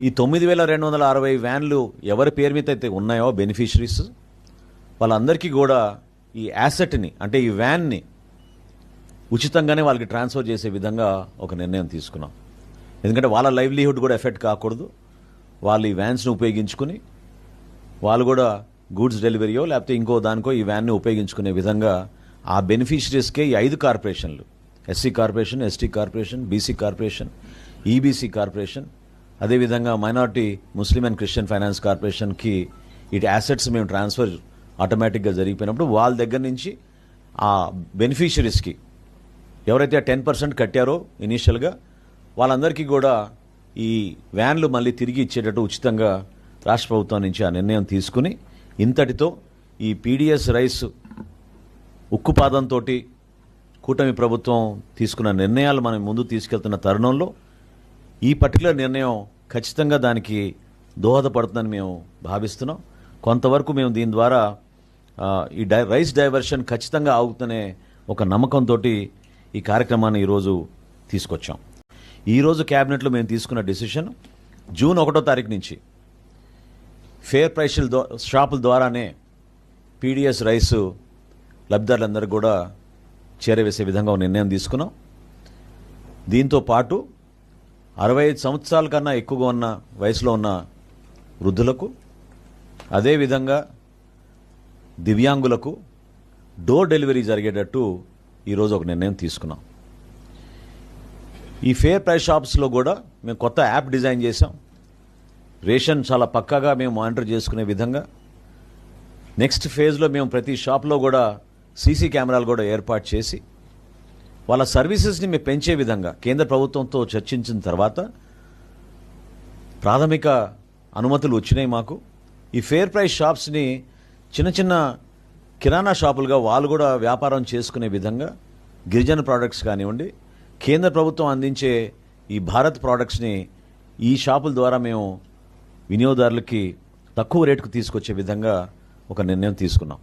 ఈ తొమ్మిది వేల రెండు వందల అరవై వ్యాన్లు ఎవరి పేరు మీద అయితే ఉన్నాయో బెనిఫిషరీస్ వాళ్ళందరికీ కూడా ఈ యాసెట్ని అంటే ఈ వ్యాన్ని ఉచితంగానే వాళ్ళకి ట్రాన్స్ఫర్ చేసే విధంగా ఒక నిర్ణయం తీసుకున్నాం. ఎందుకంటే వాళ్ళ లైవ్లీహుడ్ కూడా ఎఫెక్ట్ కాకూడదు. వాళ్ళు ఈ వ్యాన్స్ని ఉపయోగించుకుని వాళ్ళు కూడా గూడ్స్ డెలివరీయో లేకపోతే ఇంకో దానికో ఈ వ్యాన్ని ఉపయోగించుకునే విధంగా ఆ బెనిఫిషరీస్కే ఈ ఐదు కార్పొరేషన్లు SC corporation ST corporation BC corporation EBC corporation అదేవిధంగా minority Muslim and Christian finance కార్పొరేషన్కి ఇటు యాసెట్స్ మేము ట్రాన్స్ఫర్ ఆటోమేటిక్గా జరిగిపోయినప్పుడు వాళ్ళ దగ్గర నుంచి ఆ బెనిఫిషరీస్కి ఎవరైతే టెన్ పర్సెంట్ కట్టారో ఇనీషియల్గా వాళ్ళందరికీ కూడా ఈ వ్యాన్లు మళ్ళీ తిరిగి ఇచ్చేటట్టు ఉచితంగా రాష్ట్ర ప్రభుత్వం నుంచి ఆ నిర్ణయం తీసుకుని ఇంతటితో ఈ పీడిఎస్ రైస్ ఉక్కుపాదంతో కూటమి ప్రభుత్వం తీసుకున్న నిర్ణయాలు మనం ముందు తీసుకెళ్తున్న తరుణంలో ఈ పర్టికులర్ నిర్ణయం ఖచ్చితంగా దానికి దోహదపడుతుందని మేము భావిస్తున్నాం. కొంతవరకు మేము దీని ద్వారా ఈ డై రైస్ డైవర్షన్ ఖచ్చితంగా ఆగుతనే ఒక నమ్మకంతో ఈ కార్యక్రమాన్ని ఈరోజు తీసుకొచ్చాం. ఈరోజు క్యాబినెట్లో మేము తీసుకున్న డిసిషన్ జూన్ ఒకటో తారీఖు నుంచి ఫేర్ ప్రైస్ల షాపుల ద్వారానే పీడిఎస్ రైస్ లబ్ధిదారులందరూ కూడా చేరవేసే విధంగా నిర్ణయం తీసుకున్నాం. దీంతో పాటు అరవై ఐదు సంవత్సరాల కన్నా ఎక్కువగా ఉన్న వయసులో ఉన్న వృద్ధులకు అదేవిధంగా దివ్యాంగులకు డోర్ డెలివరీ జరిగేటట్టు ఈరోజు ఒక నిర్ణయం తీసుకున్నాం. ఈ ఫేర్ ప్రైస్ షాప్స్లో కూడా మేము కొత్త యాప్ డిజైన్ చేసాం రేషన్ చాలా పక్కాగా మేము మానిటర్ చేసుకునే విధంగా. నెక్స్ట్ ఫేజ్లో మేము ప్రతి షాప్లో కూడా సీసీ కెమెరాలు కూడా ఏర్పాటు చేసి వాళ్ళ సర్వీసెస్ని మేము పెంచే విధంగా కేంద్ర ప్రభుత్వంతో చర్చించిన తర్వాత ప్రాథమిక అనుమతులు వచ్చినాయి మాకు. ఈ ఫేర్ ప్రైస్ షాప్స్ని చిన్న చిన్న కిరాణా షాపులుగా వాళ్ళు కూడా వ్యాపారం చేసుకునే విధంగా గిరిజన ప్రోడక్ట్స్ కానివ్వండి కేంద్ర ప్రభుత్వం అందించే ఈ భారత్ ప్రోడక్ట్స్ని ఈ షాపుల ద్వారా మేము వినియోగదారులకి తక్కువ రేటుకు తీసుకొచ్చే విధంగా ఒక నిర్ణయం తీసుకున్నాం.